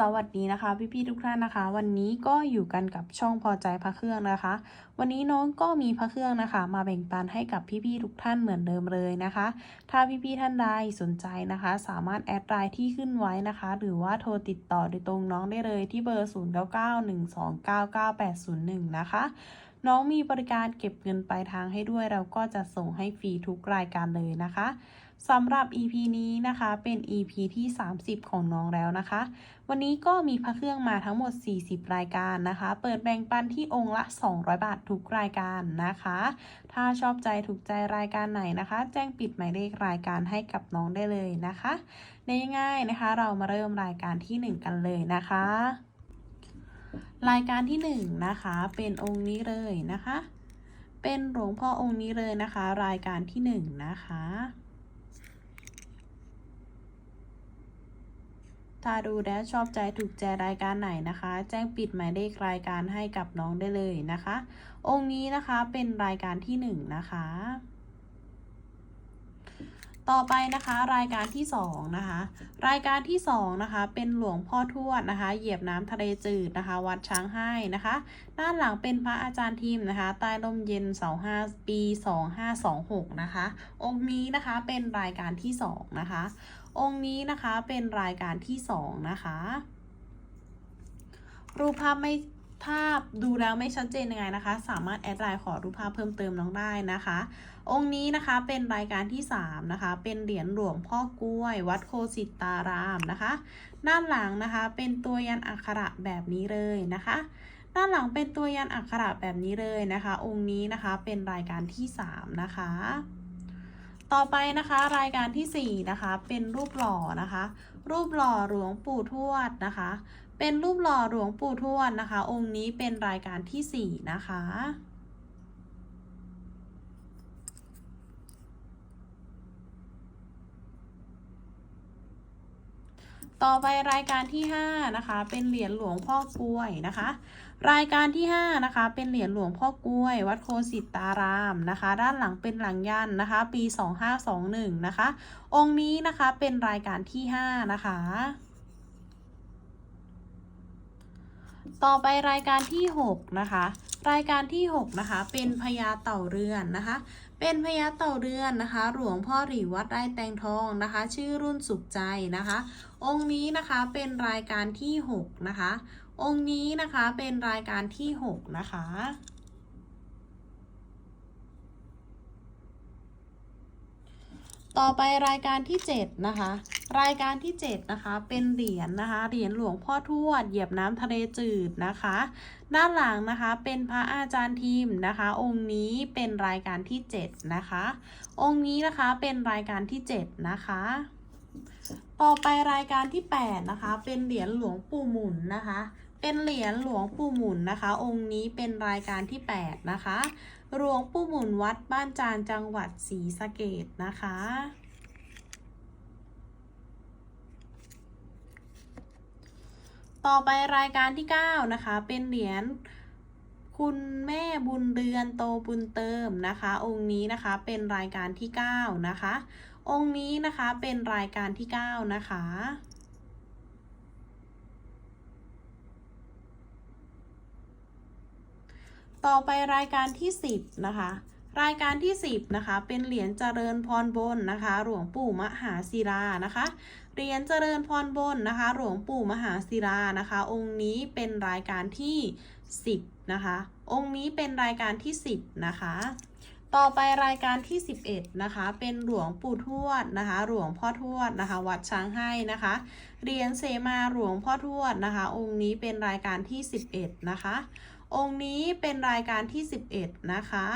สวัสดีนะคะ พี่ๆทุกท่านนะคะ วันนี้ก็อยู่กันกับช่องพอใจพระเครื่องนะคะ วันนี้น้องก็มีพระเครื่องนะคะ มาแบ่งปันให้กับพี่ๆทุกท่านเหมือนเดิมเลยนะคะ ถ้าพี่ๆท่านใดสนใจนะคะ สามารถแอดไลน์ที่ขึ้นไว้นะคะ หรือว่าโทรติดต่อโดยตรงน้องได้เลยที่เบอร์ 0991299801 นะคะน้องมีบริการเก็บเงินปลายทางให้ด้วยเราก็จะส่งให้ฟรีทุกรายการเลยนะคะ สำหรับ EP นี้นะคะเป็น EP ที่ 30 ของน้องแล้วนะคะ วันนี้ก็มีพระเครื่องมาทั้งหมด 40 รายการนะคะ เปิดแบ่งปันที่องค์ละ 200 บาททุกรายการนะคะ ถ้าชอบใจถูกใจรายการไหนนะคะ แจ้งปิดหมายเลขรายการให้กับน้องได้เลยนะคะในง่ายๆนะคะ เรามาเริ่มรายการที่ 1 กันเลยนะคะ รายการที่ 1 นะคะเป็นองค์นี้เลยนะคะ เป็นหลวงพ่อองค์นี้เลยนะคะ รายการที่ 1 นะคะ ถ้าดูแล้วชอบใจถูกใจรายการไหนนะคะ แจ้งปิดหมายเลขรายการให้กับน้องได้เลยนะคะ องค์นี้นะคะเป็นรายการที่หนึ่งนะคะ ต่อไปนะคะรายการที่สองนะคะ รายการที่สองนะคะ เป็นหลวงพ่อทวดนะคะ เหยียบน้ำทะเลจืดนะคะ วัดช้างให้นะคะ ด้านหลังเป็นพระอาจารย์ทิมนะคะ ใต้ร่มเย็นเสาห้าปีสองห้าสองหกนะคะ องค์นี้นะคะเป็นรายการที่สองนะคะ องค์นี้นะคะเป็นรายการที่สองนะคะ รูปภาพไม่ถ้าดูแล้วไม่ชัดเจนยังไงนะคะ สามารถแอดไลน์ขอรูปภาพเพิ่มเติมน้องได้นะคะ องค์นี้นะคะเป็นรายการที่ 3 นะคะ เป็นเหรียญหลวงพ่อกล้วย วัดโคสิตารามนะคะ ด้านหลังนะคะเป็นตัวยันอักขระแบบนี้เลยนะคะ ด้านหลังเป็นตัวยันอักขระแบบนี้เลยนะคะ องค์นี้นะคะเป็นรายการที่ 3 นะคะ ต่อไปนะคะรายการที่ 4 นะคะ เป็นรูปหล่อนะคะ รูปหล่อหลวงปู่ทวดนะคะ เป็นรูปหล่อหลวงปู่ทวดนะคะ องค์นี้เป็นรายการที่ 4 นะคะต่อไปรายการที่ 5 นะคะ เป็นเหรียญหลวงพ่อกล้วยนะคะ รายการที่ 5 นะคะ เป็นเหรียญหลวงพ่อกล้วย วัดโคสิตารามนะคะ ด้านหลังเป็นหลังยันนะคะ ปี 2521 นะคะ องค์นี้นะคะเป็นรายการที่ 5 นะคะ ต่อไปรายการที่ 6 นะคะ รายการที่ 6 นะคะ เป็นพญาเต่าเรือนนะคะ เป็นพญาเต่าเรือนนะคะ หลวงพ่อหรีวัดไร่แตงทองนะคะ ชื่อรุ่นสุขใจนะคะ องค์นี้นะคะเป็นรายการที่6นะคะ องค์นี้นะคะเป็นรายการที่6นะคะต่อไปรายการที่ 7 นะคะ รายการที่ 7 นะคะ เป็นเหรียญนะคะ เหรียญหลวงพ่อทวด เหยียบน้ำทะเลจืดนะคะ ด้านหลังนะคะเป็นพระอาจารย์ทีมนะคะ องค์นี้เป็นรายการที่ 7 นะคะ องค์นี้นะคะเป็นรายการที่ 7 นะคะต่อไปรายการที่ 8 นะคะ เป็นเหรียญหลวงปู่หมุนนะคะ เป็นเหรียญหลวงปู่หมุนนะคะ องค์นี้เป็นรายการที่ 8 นะคะ หลวงปู่หมุนวัดบ้านจานจังหวัดศรีสะเกดนะคะ ต่อไปรายการที่ 9 นะคะ เป็นเหรียญคุณแม่บุญเรือนโตบุญเติมนะคะ องค์นี้นะคะเป็นรายการที่ 9 นะคะ องค์นี้นะคะเป็นรายการที่ 9 นะคะต่อไปรายการที่ 10 นะคะ รายการที่ 10นะคะเป็นเหรียญเจริญพรบนนะคะ หลวงปู่มหาศิลานะคะเหรียญเจริญพรบนนะคะ หลวงปู่มหาศิลานะคะ องค์นี้เป็นรายการที่ 10นะคะ องค์นี้เป็นรายการที่ 10นะคะต่อไปรายการที่ 11นะคะเป็นหลวงปู่ทวดนะคะ หลวงพ่อทวดนะคะ วัดช้างให้นะคะเหรียญเสมาหลวงพ่อทวดนะคะ องค์นี้เป็นรายการที่ 11นะคะ องค์นี้เป็นรายการที่ 11นะคะ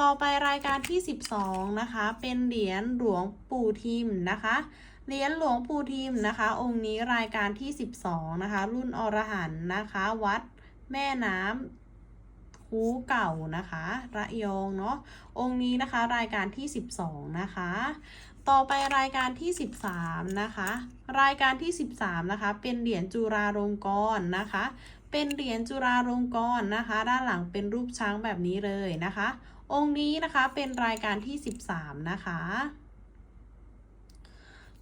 ต่อไปรายการที่ 12 นะคะ เป็นเหรียญหลวงปู่ทิมนะคะ เหรียญหลวงปู่ทิมนะคะ องค์นี้รายการที่ 12 นะคะ รุ่นอรหันนะคะ วัดแม่น้ำคูเก่านะคะ ระยองเนาะ องค์นี้นะคะรายการที่ 12 นะคะ ต่อไปรายการที่ 13 นะคะ รายการที่ 13 นะคะ เป็นเหรียญจุฬาลงกรณ์นะคะ เป็นเหรียญจุฬาลงกรณ์นะคะ ด้านหลังเป็นรูปช้างแบบนี้เลยนะคะ องค์นี้นะคะเป็นรายการที่ 13 นะคะ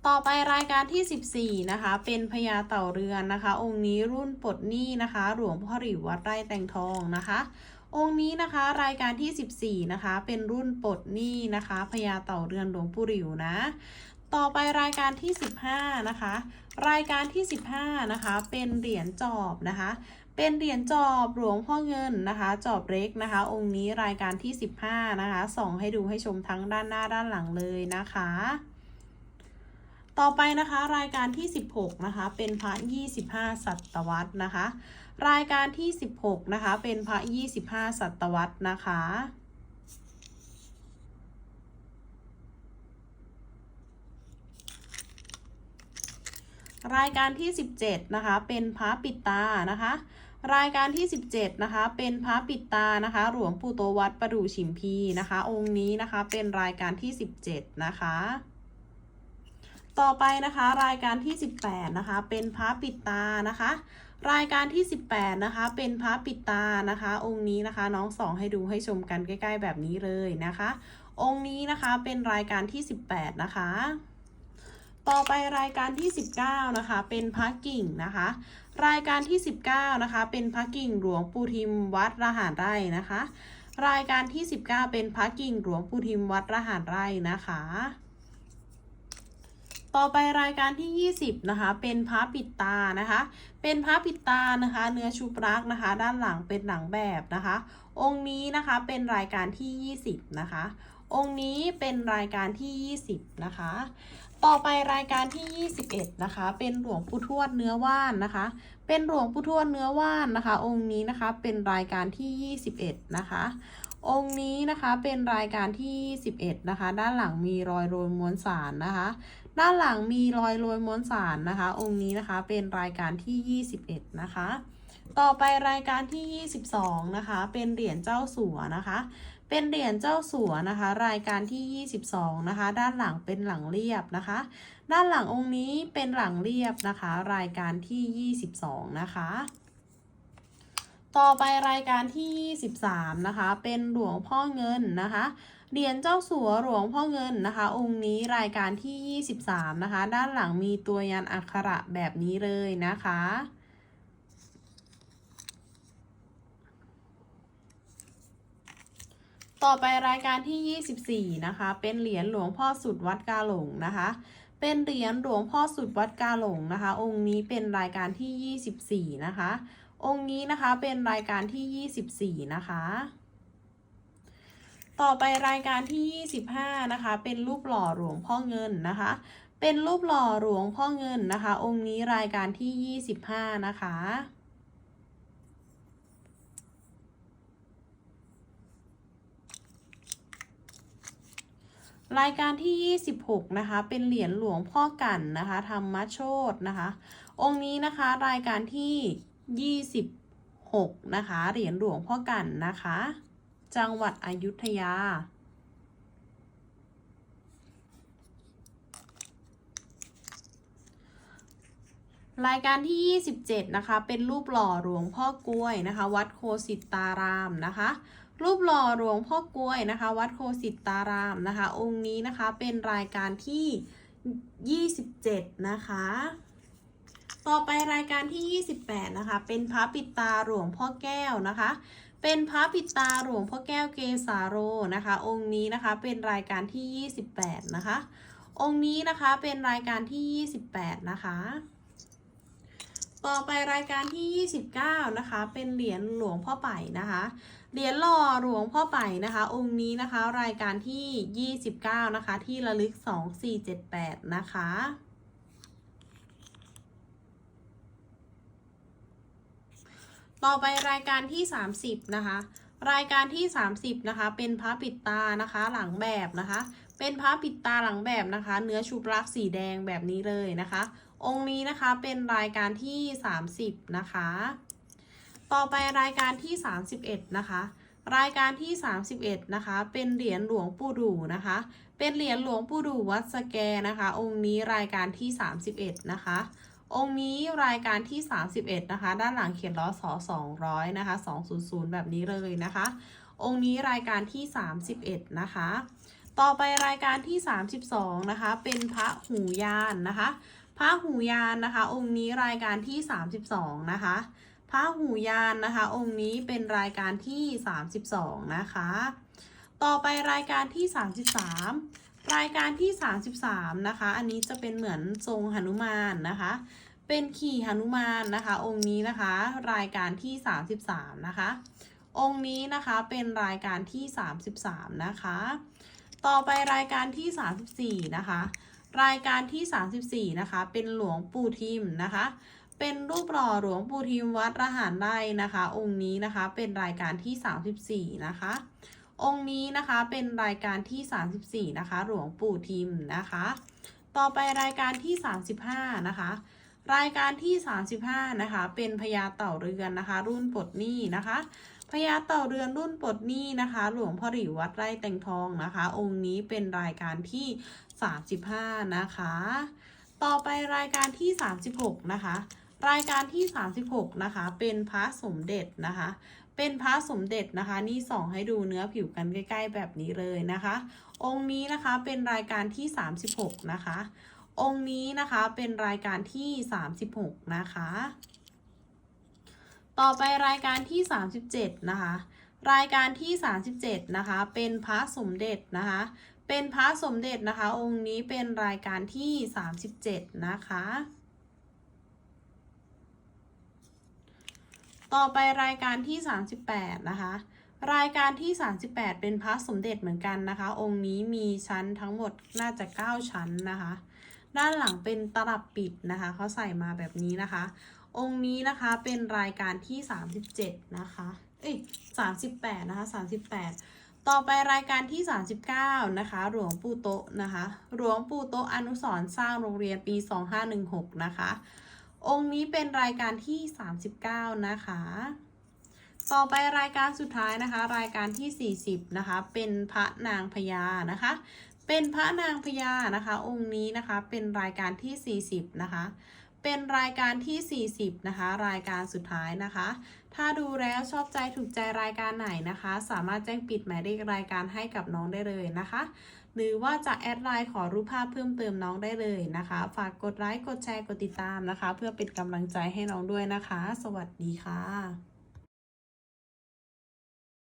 ต่อไปรายการที่ 14 นะคะ เป็นพญาเต่าเรือนนะคะ องค์นี้รุ่นปลดหนี้นะคะ หลวงพ่อหลิววัดไร่แตงทองนะคะ องค์นี้นะคะรายการที่ 14 นะคะ เป็นรุ่นปลดหนี้นะคะพญาเต่าเรือนหลวงปู่หลิวนะต่อไปรายการที่ 15 นะคะ รายการที่ 15 นะคะ เป็นเหรียญจอบนะคะ เป็นเหรียญจอบหลวงพ่อเงินนะคะ จอบเล็กนะคะ องค์นี้รายการที่ 15 นะคะ ส่องให้ดูให้ชมทั้งด้านหน้าด้านหลังเลยนะคะ ต่อไปนะคะรายการที่ 16 นะคะ เป็นพระ 25 สัตวรรษนะคะ รายการที่ 16 นะคะ เป็นพระ 25 สัตวรรษนะคะรายการที่ 17 นะคะ เป็นพระปิดตานะคะ รายการที่ 17 นะคะ เป็นพระปิดตานะคะ หลวงปู่โตวัดประดู่ฉิมพีนะคะ องค์นี้นะคะเป็นรายการที่ 17 นะคะ ต่อไปนะคะรายการที่ 18 นะคะ เป็นพระปิดตานะคะ รายการที่ 18 นะคะ เป็นพระปิดตานะคะ องค์นี้นะคะน้องสองให้ดูให้ชมกันใกล้ ๆ แบบนี้เลยนะคะ องค์นี้นะคะเป็นรายการที่ 18 นะคะ ต่อไปรายการที่ 19 นะคะ เป็นพระกิ่งนะคะ รายการที่ 19 นะคะ เป็นพระกิ่งหลวงปู่ทิมวัดระหารไร่นะคะ รายการที่ 19 เป็นพระกิ่งหลวงปู่ทิมวัดระหารไร่นะคะ ต่อไปรายการที่ 20 นะคะ เป็นพระปิดตานะคะ เป็นพระปิดตานะคะ เนื้อชุบรักนะคะ ด้านหลังเป็นหนังแบบนะคะ องค์นี้นะคะเป็นรายการที่ 20 นะคะ องค์นี้เป็นรายการที่ 20 นะคะ ต่อไปรายการที่ 21 นะคะ เป็นหลวงปู่ทวดเนื้อว่านนะคะ เป็นหลวงปู่ทวดเนื้อว่านนะคะ องค์นี้นะคะเป็นรายการที่ 21 นะคะ องค์นี้นะคะเป็นรายการที่ 21 นะคะ ด้านหลังมีรอยโรยมวลสารนะคะ ด้านหลังมีรอยโรยมวลสารนะคะ องค์นี้นะคะเป็นรายการที่ 21 นะคะ ต่อไปรายการที่ 22 นะคะ เป็นเหรียญเจ้าสัวนะคะ เป็นเหรียญเจ้าสัวนะคะ รายการที่ 22 นะคะ ด้านหลังเป็นหลังเรียบนะคะ ด้านหลังองค์นี้เป็นหลังเรียบนะคะ รายการที่ 22 นะคะ ต่อไปรายการที่ 23 นะคะ เป็นหลวงพ่อเงินนะคะเหรียญเจ้าสัวหลวงพ่อเงินนะคะ องค์นี้รายการที่ 23 นะคะ ด้านหลังมีตัวยันอักขระแบบนี้เลยนะคะ ต่อไปรายการที่ 24 นะคะ เป็นเหรียญหลวงพ่อสุดวัดกาหลงนะคะ เป็นเหรียญหลวงพ่อสุดวัดกาหลงนะคะ องค์นี้เป็นรายการที่ 24 นะคะ องค์นี้นะคะเป็นรายการที่ 24 นะคะ ต่อไปรายการที่ 25 นะคะ เป็นรูปหล่อหลวงพ่อเงินนะคะ เป็นรูปหล่อหลวงพ่อเงินนะคะ องค์นี้รายการที่ 25 นะคะ รายการที่ 26 นะคะ เป็นเหรียญหลวงพ่อกันนะคะธรรมโชตนะคะ องค์นี้นะคะรายการที่ 26 นะคะ เหรียญหลวงพ่อกันนะคะ จังหวัดอยุธยา รายการที่ 27 นะคะ เป็นรูปหล่อหลวงพ่อกล้วยนะคะ วัดโคสิตารามนะคะ รูปหล่อหลวงพ่อกล้วยนะคะ วัดโคสิตารามนะคะ องค์นี้นะคะเป็นรายการที่ 27 นะคะ ต่อไปรายการที่ 28 นะคะ เป็นพระปิดตาหลวงพ่อแก้วนะคะ เป็นพระปิดตาหลวงพ่อแก้วเกสาโรนะคะ องค์นี้นะคะเป็นรายการที่ 28 นะคะ องค์นี้นะคะเป็นรายการที่ 28 นะคะ ต่อไปรายการที่ 29 นะคะ เป็นเหรียญหลวงพ่อไป่นะคะ เหรียญหล่อหลวงพ่อไป่นะคะ องค์นี้นะคะ รายการที่ 29 นะคะ ที่ระลึก 2478 นะคะต่อไปรายการที่ 30 นะคะ รายการที่ 30 นะคะ เป็นพระปิดตานะคะ หลังแบบนะคะ เป็นพระปิดตาหลังแบบนะคะ เนื้อชุบลักสีแดงแบบนี้เลยนะคะ องค์นี้นะคะเป็นรายการที่ 30 นะคะ ต่อไปรายการที่ 31 นะคะ รายการที่ 31 นะคะ เป็นเหรียญหลวงปู่ดูนะคะ เป็นเหรียญหลวงปู่ดูวัดสแกนะคะ องค์นี้รายการที่ 31 นะคะองค์นี้รายการที่ 31 นะคะ ด้านหลังเขียนล้อสอ200 นะคะ 200 แบบนี้เลยนะคะ องค์นี้รายการที่ 31 นะคะ ต่อไปรายการที่ 32 นะคะ เป็นพระหูยานนะคะ พระหูยานนะคะ องค์นี้รายการที่ 32 นะคะ พระหูยานนะคะ องค์นี้เป็นรายการที่ 32 นะคะ ต่อไปรายการที่ 33 รายการที่ 33 นะคะ อันนี้จะเป็นเหมือนทรงหนุมานนะคะ เป็นขี่หนุมานนะคะ องค์นี้นะคะ รายการที่ 33 นะคะ องค์นี้นะคะเป็นรายการที่ 33 นะคะ ต่อไปรายการที่ 34 นะคะ รายการที่ 34 นะคะ เป็นหลวงปู่ทิมนะคะ เป็นรูปหล่อหลวงปู่ทิมวัดระหารไร่นะคะ องค์นี้นะคะเป็นรายการที่ 34 นะคะ องค์นี้นะคะเป็นรายการที่ 34 นะคะ หลวงปู่ทิมนะคะ ต่อไปรายการที่ 35 นะคะ รายการที่ 35 นะคะ เป็นพญาเต่าเรือนนะคะ รุ่นปลดหนี้นะคะ พญาเต่าเรือนรุ่นปลดหนี้นะคะ หลวงพ่อหลิววัดไร่แตงทองนะคะ องค์นี้เป็นรายการที่ 35 นะคะ ต่อไปรายการที่ 36 นะคะ รายการที่ 36 นะคะ เป็นพระสมเด็จนะคะ เป็นพระสมเด็จนะคะ นี่ส่องให้ดูเนื้อผิวกันใกล้ ๆ แบบนี้เลยนะคะ องค์นี้นะคะเป็นรายการที่ 36 นะคะ องค์นี้นะคะเป็นรายการที่ 36 นะคะ ต่อไปรายการที่ 37 นะคะ รายการที่ 37 นะคะ เป็นพระสมเด็จนะคะ เป็นพระสมเด็จนะคะ องค์นี้เป็นรายการที่ 37 นะคะ ต่อไปรายการที่ 38 นะคะ รายการที่ 38 เป็นพระสมเด็จเหมือนกันนะคะ องค์นี้มีชั้นทั้งหมดน่าจะ 9 ชั้นนะคะ ด้านหลังเป็นตลับปิดนะคะเขาใส่มาแบบนี้นะคะ องค์นี้นะคะเป็นรายการที่ 37 นะคะ เอ้ย 38 นะคะ 38 ต่อไปรายการที่ 39 นะคะ หลวงปู่โตะนะคะ หลวงปู่โตะอนุสรสร้างโรงเรียนปี 2516 นะคะ องค์นี้เป็นรายการที่ 39 นะคะ ต่อไปรายการสุดท้ายนะคะ รายการที่ 40 นะคะ เป็นพระนางพญานะคะ เป็นพระนางพญานะคะ องค์นี้นะคะ เป็นรายการที่ 40 นะคะ เป็นรายการที่ 40 นะคะ รายการสุดท้ายนะคะ ถ้าดูแล้วชอบใจถูกใจรายการไหนนะคะ สามารถแจ้งปิดหมายเลขรายการให้กับน้องได้เลยนะคะ หรือว่าจะแอดไลน์ขอรูปภาพเพิ่มเติมน้องได้เลยนะคะ ฝากกดไลค์กดแชร์กดติดตามนะคะ เพื่อเป็นกำลังใจให้น้องด้วยนะคะ สวัสดีค่ะ